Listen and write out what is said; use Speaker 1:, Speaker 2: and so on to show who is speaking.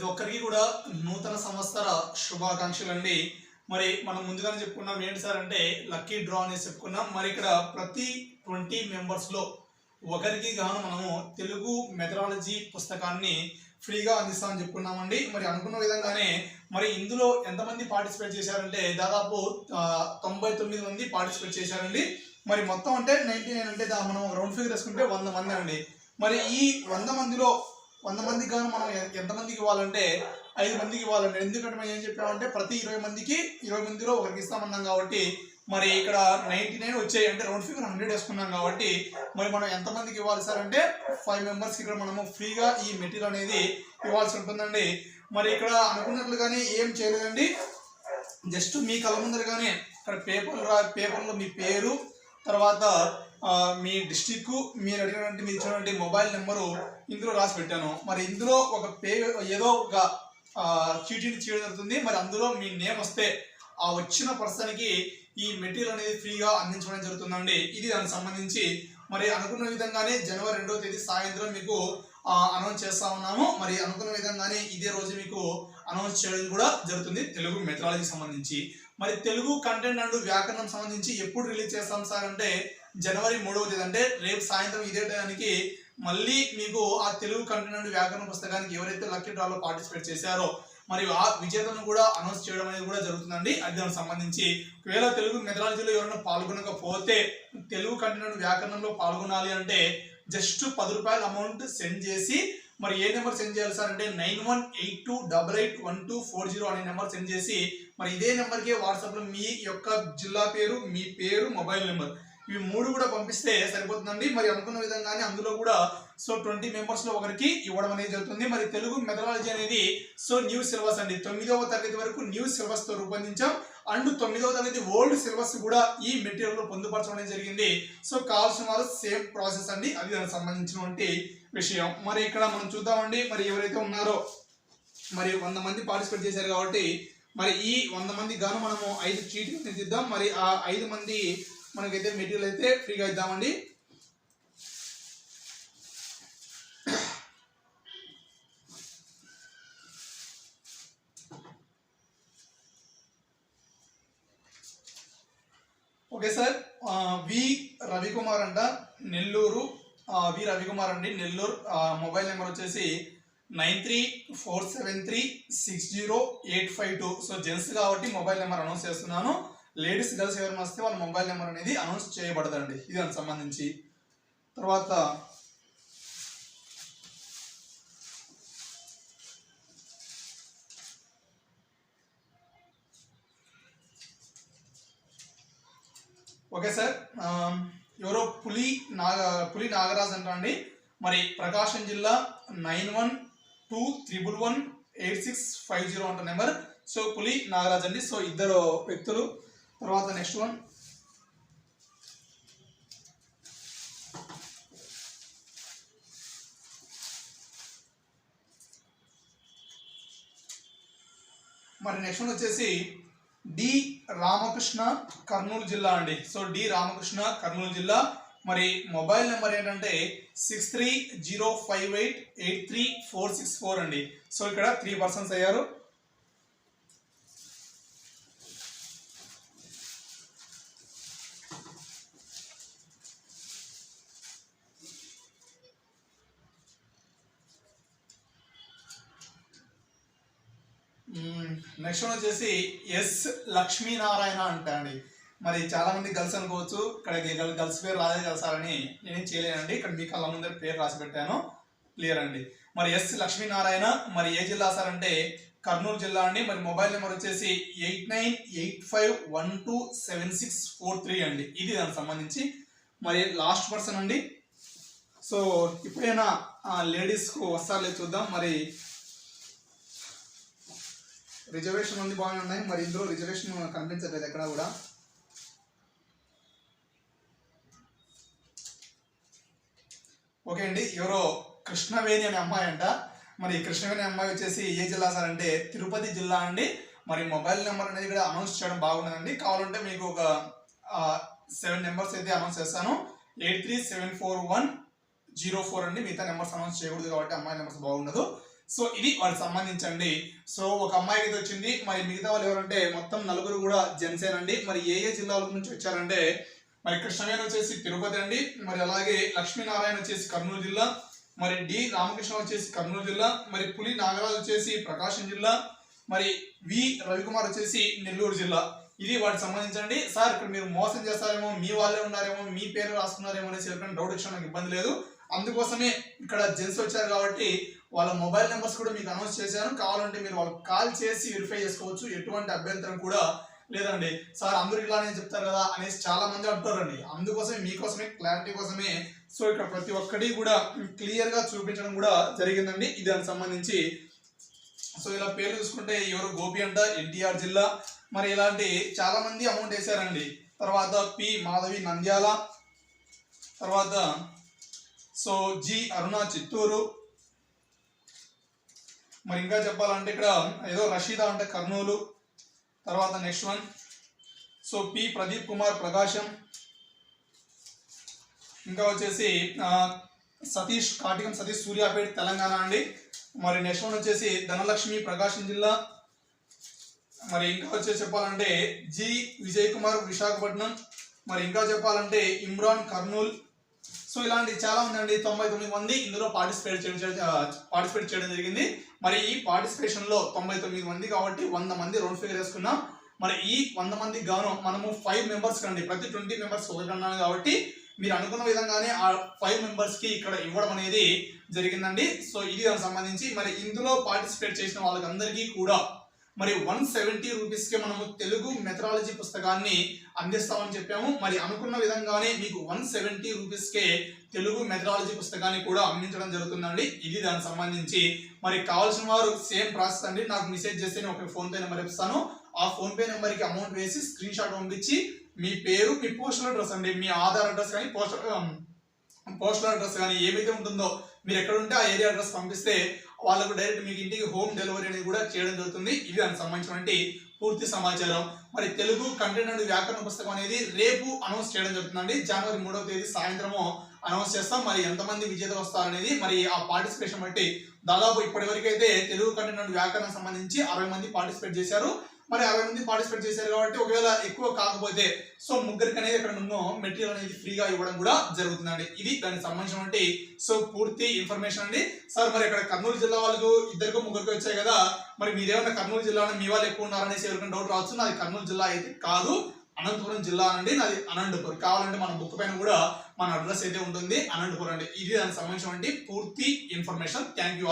Speaker 1: ప్రతి ఒక్కరికి కూడా నూతన సంవత్సర శుభాకాంక్షలు అండి. మరి మనం ముందుగానే చెప్పుకున్నాం ఏంటి సార్ అంటే లక్కీ డ్రా అనేసి చెప్పుకున్నాం. మరి ఇక్కడ ప్రతి ట్వంటీ మెంబర్స్లో ఒకరికి గాను మనము తెలుగు మెథడాలజీ పుస్తకాన్ని ఫ్రీగా అందిస్తామని చెప్పుకున్నామండి. మరి అనుకున్న విధంగానే మరి ఇందులో ఎంతమంది పార్టిసిపేట్ చేశారంటే దాదాపు తొంభై తొమ్మిది మంది పార్టిసిపేట్ చేశారండి. మరి మొత్తం అంటే నైన్టీ నైన్ అంటే దా- మనం రౌండ్ ఫిగర్ వేసుకుంటే వంద మంది అండి. మరి ఈ వంద మందిలో వంద మందికి కానీ మనం ఎంతమందికి ఇవ్వాలంటే ఐదు మందికి ఇవ్వాలంటే ఎందుకంటే మనం ఏం చెప్పామంటే ప్రతి ఇరవై మందికి ఇరవై మందిలో ఒకరికి ఇస్తామన్నాం కాబట్టి మరి ఇక్కడ నైంటీ నైన్ వచ్చాయి. అంటే రౌండ్ ఫిగర్ హండ్రెడ్ వేసుకున్నాం కాబట్టి మరి మనం ఎంతమందికి ఇవ్వాలి సార్ అంటే ఫైవ్ మెంబర్స్కి ఇక్కడ మనము ఫ్రీగా ఈ మెటీరియల్ అనేది ఇవ్వాల్సి ఉంటుందండి. మరి ఇక్కడ అనుకున్నట్లుగానే ఏం చేయలేదండి. జస్ట్ మీ కళ్ళ ముందరగానే ఇక్కడ పేపర్ రా పేపర్లో మీ పేరు తర్వాత మీ డిస్టిక్ మీరు అడిగినటువంటి మీరు ఇచ్చినటువంటి మొబైల్ నెంబరు ఇందులో రాసి పెట్టాను. మరి ఇందులో ఒక పే ఏదో ఒక చీటీని చేయడం జరుగుతుంది. మరి అందులో మీ నేమ్ వస్తే ఆ వచ్చిన పర్సన్కి ఈ మెటీరియల్ అనేది ఫ్రీగా అందించడం జరుగుతుందండి. ఇది దానికి సంబంధించి మరి అనుకున్న విధంగానే జనవరి రెండవ తేదీ సాయంత్రం మీకు అనౌన్స్ చేస్తా ఉన్నాము. మరి అనుకున్న విధంగానే ఇదే రోజు మీకు అనౌన్స్ చేయడం కూడా జరుగుతుంది తెలుగు మెథడాలజీకి సంబంధించి. మరి తెలుగు కంటెంట్ అండ్ వ్యాకరణం సంబంధించి ఎప్పుడు రిలీజ్ చేస్తాం సార్ అంటే జనవరి మూడవ తేదీ అంటే రేపు సాయంత్రం ఇదే టైంకి మళ్ళీ మీకు ఆ తెలుగు కంటెంట్ నుండి వ్యాకరణ పుస్తకానికి ఎవరైతే లక్కీ డ్రాలో పార్టిసిపేట్ చేశారో మరి ఆ విజేతను కూడా అనౌన్స్ చేయడం అనేది కూడా జరుగుతుందండి. అది దానికి సంబంధించి ఒకవేళ తెలుగు మెథడాలజీలో ఎవరైనా పాల్గొనకపోతే తెలుగు కంటెంట్ వ్యాకరణంలో పాల్గొనాలి అంటే జస్ట్ పది రూపాయల అమౌంట్ సెండ్ చేసి మరి ఏ నెంబర్ సెండ్ చేయాలి సార్ అంటే nine one eight two double eight one two four zero అనే నెంబర్ సెండ్ చేసి మరి ఇదే నెంబర్కే వాట్సాప్లో మీ యొక్క జిల్లా పేరు మీ పేరు మొబైల్ నెంబర్. ఇవి మూడు కూడా పంపిస్తే సరిపోతుందండి. మరి అనుకున్న విధంగానే అందులో కూడా సో ట్వంటీ మెంబర్స్లో ఒకరికి ఇవ్వడం అనేది జరుగుతుంది. మరి తెలుగు మెథడాలజీ అనేది సో న్యూ సిలబస్ అండి. తొమ్మిదవ తరగతి వరకు న్యూ సిలబస్తో రూపొందించాం. అండ్ తొమ్మిదవ తరగతి ఓల్డ్ సిలబస్ కూడా ఈ మెటీరియల్లో పొందుపరచడం అనేది జరిగింది. సో కావాల్సిన వారు సేమ్ ప్రాసెస్ అండి. అది దానికి సంబంధించినటువంటి విషయం. మరి ఇక్కడ మనం చూద్దామండి. మరి ఎవరైతే ఉన్నారో మరి వంద మంది పార్టిసిపేట్ చేశారు కాబట్టి మరి ఈ వంద మంది గాను మనము ఐదు చీట్లు ఇద్దాం. మరి ఆ ఐదు మంది మనకైతే మెటీరియల్ అయితే ఫ్రీగా ఇద్దామండి. ఓకే సార్ వి రవికుమార్ అంట నెల్లూరు వి రవికుమార్ అండి నెల్లూరు మొబైల్ నెంబర్ వచ్చేసి nine three four seven three six zero eight five two. So gents కాబట్టి మొబైల్ నెంబర్ అనౌన్స్ చేస్తున్నాను. లేడీస్ గర్ల్స్ ఎవరైనా వస్తే వాళ్ళ మొబైల్ నెంబర్ అనేది అనౌన్స్ చేయబడదండి. ఇది దానికి సంబంధించి. తర్వాత ఓకే సార్ ఎవరో పులి నాగ పులి నాగరాజ్ అంట అండి మరి ప్రకాశం జిల్లా nine one two triple one eight six five zero అంట నెంబర్. సో పులి నాగరాజ్ అండి. సో ఇద్దరు వ్యక్తులు తర్వాత నెక్స్ట్ వన్ మరి నెక్స్ట్ వన్ వచ్చేసి డి రామకృష్ణ కర్నూలు జిల్లా అండి. సో డి రామకృష్ణ కర్నూలు జిల్లా. మరి మొబైల్ నెంబర్ ఏంటంటే six three zero five eight eight three four six four అండి. సో ఇక్కడ త్రీ పర్సన్స్ అయ్యారు. నెక్స్ట్ వన్ వచ్చేసి ఎస్ లక్ష్మీనారాయణ అంటారండి. అండి మరి చాలా మంది గర్ల్స్ అనుకోవచ్చు ఇక్కడ గర్ల్స్ పేరు రాలేదు కదా సార్ అని నేనేం చేయలేనండి. ఇక్కడ మీ కళ్ళ ముందర పేరు రాసి పెట్టాను. క్లియర్ అండి. మరి ఎస్ లక్ష్మీనారాయణ మరి ఏ జిల్లా సార్ అంటే కర్నూలు జిల్లా అండి. మరి మొబైల్ నెంబర్ వచ్చేసి eight nine eight five one two seven six four three అండి. ఇది దానికి సంబంధించి. మరి లాస్ట్ పర్సన్ అండి. సో ఇప్పుడైనా లేడీస్కు వస్తారు లేదు చూద్దాం. మరి రిజర్వేషన్ ఉంది బాగానే ఉన్నాయి. మరి ఇందులో రిజర్వేషన్ కనిపించట్లేదు ఎక్కడ కూడా. ఓకే అండి ఎవరో కృష్ణవేణి అనే అమ్మాయి అంట. మరి కృష్ణవేణి అమ్మాయి వచ్చేసి ఏ జిల్లా సార్ అంటే తిరుపతి జిల్లా అండి. మరి మొబైల్ నెంబర్ అనేది కూడా అనౌన్స్ చేయడం బాగున్నదండి కావాలంటే మీకు ఒక సెవెన్ నెంబర్స్ అయితే అనౌన్స్ చేస్తాను. Eight three seven four one zero four అండి. మిగతా నెంబర్స్ అనౌన్స్ చేయకూడదు కాబట్టి అమ్మాయి నెంబర్స్ బాగుండదు. సో ఇది వాడికి సంబంధించండి. సో ఒక అమ్మాయికి అయితే వచ్చింది. మరి మిగతా వాళ్ళు ఎవరంటే మొత్తం నలుగురు కూడా జెన్సేన్ అండి. మరి ఏ ఏ జిల్లాల నుంచి వచ్చారంటే మరి కృష్ణవేణి వచ్చేసి తిరుపతి అండి. మరి అలాగే లక్ష్మీనారాయణ వచ్చేసి కర్నూలు జిల్లా. మరి డి రామకృష్ణ వచ్చేసి కర్నూలు జిల్లా. మరి పులి నాగరాజు వచ్చేసి ప్రకాశం జిల్లా. మరి వి రవికుమార్ వచ్చేసి నెల్లూరు జిల్లా. ఇది వాటికి సంబంధించండి. సార్ ఇక్కడ మీరు మోసం చేస్తారేమో మీ వాళ్ళే ఉన్నారేమో మీ పేరు రాసుకున్నారేమో అనేసి ఎవరికైనా డౌట్ వచ్చినా నాకు ఇబ్బంది లేదు. అందుకోసమే ఇక్కడ జెంట్స్ వచ్చారు కాబట్టి వాళ్ళ మొబైల్ నెంబర్స్ కూడా మీకు అనౌన్స్ చేశాను. కావాలంటే మీరు వాళ్ళకి కాల్ చేసి వెరిఫై చేసుకోవచ్చు. ఎటువంటి అభ్యంతరం కూడా లేదండి. సార్ అందరూ ఇలానే చెప్తారు కదా అనేసి చాలా మంది అంటారండి అందుకోసమే మీకోసమే క్లారిటీ కోసమే. సో ఇక్కడ ప్రతి ఒక్కటి కూడా క్లియర్గా చూపించడం కూడా జరిగిందండి. ఇది దానికి సంబంధించి సో ఇలా పేర్లు చూసుకుంటే ఎవరు? గోపి అంట ఎన్టీఆర్ జిల్లా. మరి ఇలాంటి చాలా మంది అమౌంట్ వేశారండి. తర్వాత పి మాధవి నంద్యాల. తర్వాత సో జి అరుణ చిత్తూరు. మరి ఇంకా చెప్పాలంటే ఇక్కడ ఏదో రషీదా అంటే కర్నూలు తర్వాత next one. So P Pradeep Kumar Prakasam. ఇంకా వచ్చేసి సతీష్ కాటికం సతీష్ సూర్యాపేట తెలంగాణ అండి. మరి నెక్స్ట్ వన్ వచ్చేసి ధనలక్ష్మి ప్రకాశం జిల్లా. మరి ఇంకా వచ్చేసి చెప్పాలంటే జి విజయ్ కుమార్ విశాఖపట్నం. మరి ఇంకా చెప్పాలంటే ఇమ్రాన్ కర్నూల్. సో ఇలాంటి చాలా ఉందండి. తొంభై తొమ్మిది మంది ఇందులో పార్టిసిపేట్ చేయడం పార్టిసిపేట్ చేయడం జరిగింది. మరి ఈ పార్టిసిపేషన్లో తొంభై తొమ్మిది మంది కాబట్టి వంద మంది రౌండ్ ఫిగర్ వేసుకున్నాం. మరి ఈ వంద మంది గాను మనము ఫైవ్ మెంబర్స్ కండి ప్రతి ట్వంటీ మెంబర్స్ వదులుకున్నాను కాబట్టి మీరు అనుకున్న విధంగానే ఆ ఫైవ్ మెంబర్స్కి ఇక్కడ ఇవ్వడం అనేది జరిగిందండి. సో ఇది దానికి సంబంధించి మరి ఇందులో పార్టిసిపేట్ చేసిన వాళ్ళకందరికీ కూడా మరి వన్ సెవెంటీ రూపీస్కే మనము తెలుగు మెథడాలజీ పుస్తకాన్ని అందిస్తామని చెప్పాము. మరి అనుకున్న విధంగానే మీకు వన్ సెవెంటీ రూపీస్కే తెలుగు మెథడాలజీ పుస్తకాన్ని కూడా అందించడం జరుగుతుందండి. ఇది దానికి సంబంధించి మరి కావాల్సిన వారు సేమ్ ప్రాసెస్ అండి. నాకు మెసేజ్ చేస్తే నేను ఒక ఫోన్ పే నెంబర్ ఇస్తాను ఆ ఫోన్పే నెంబర్కి అమౌంట్ వేసి స్క్రీన్ షాట్ పంపించి మీ పేరు మీ పోస్టల్ అడ్రస్ అండి. మీ ఆధార్ అడ్రస్ కానీ పోస్టల్ పోస్టల్ అడ్రస్ కానీ ఏమైతే ఉంటుందో మీరు ఎక్కడుంటే ఆ ఏరియా అడ్రస్ పంపిస్తే వాళ్ళకు డైరెక్ట్ మీకు ఇంటికి హోమ్ డెలివరీ అనేది కూడా చేయడం జరుగుతుంది. ఇది దానికి సంబంధించినటువంటి పూర్తి సమాచారం. మరి తెలుగు కంటెంట్ అండ్ వ్యాకరణ పుస్తకం అనేది రేపు అనౌన్స్ చేయడం జరుగుతుందండి. జనవరి మూడవ తేదీ సాయంత్రము అనౌన్స్ చేస్తాం. మరి ఎంతమంది విజేత వస్తారనేది మరి ఆ పార్టిసిపేషన్ బట్టి దాదాపు ఇప్పటివరకు అయితే తెలుగు కంటెంట్ అండ్ వ్యాకరణం సంబంధించి అరవై మంది పార్టిసిపేట్ చేశారు. మరి అరవై మంది పార్టిసిపేట్ చేశారు కాబట్టి ఒకవేళ ఎక్కువ కాకపోతే సో ముగ్గురికి అనేది ఇక్కడ నుండి మెటీరియల్ అనేది ఫ్రీగా ఇవ్వడం కూడా జరుగుతుందండి. ఇది దానికి సంబంధించినటువంటి సో పూర్తి ఇన్ఫర్మేషన్ అండి. సార్ మరి ఇక్కడ కర్నూలు జిల్లా వాళ్ళకు ఇద్దరికి ముగ్గురికి వచ్చాయి కదా మరి మీరేమన్నా కర్నూలు జిల్లాలో మీ వాళ్ళు ఎక్కువ ఉన్నారనేసి ఎవరికైనా డౌట్ రావచ్చు? నాది కర్నూలు జిల్లా అయితే కాదు అనంతపురం జిల్లా అండి నాది అనంతపురం. కావాలంటే మన బుక్ పైన కూడా మన అడ్రస్ అయితే ఉంటుంది. అనంతపురం అండి. ఇది దానికి సంబంధించినటువంటి పూర్తి ఇన్ఫర్మేషన్ థ్యాంక్ యూ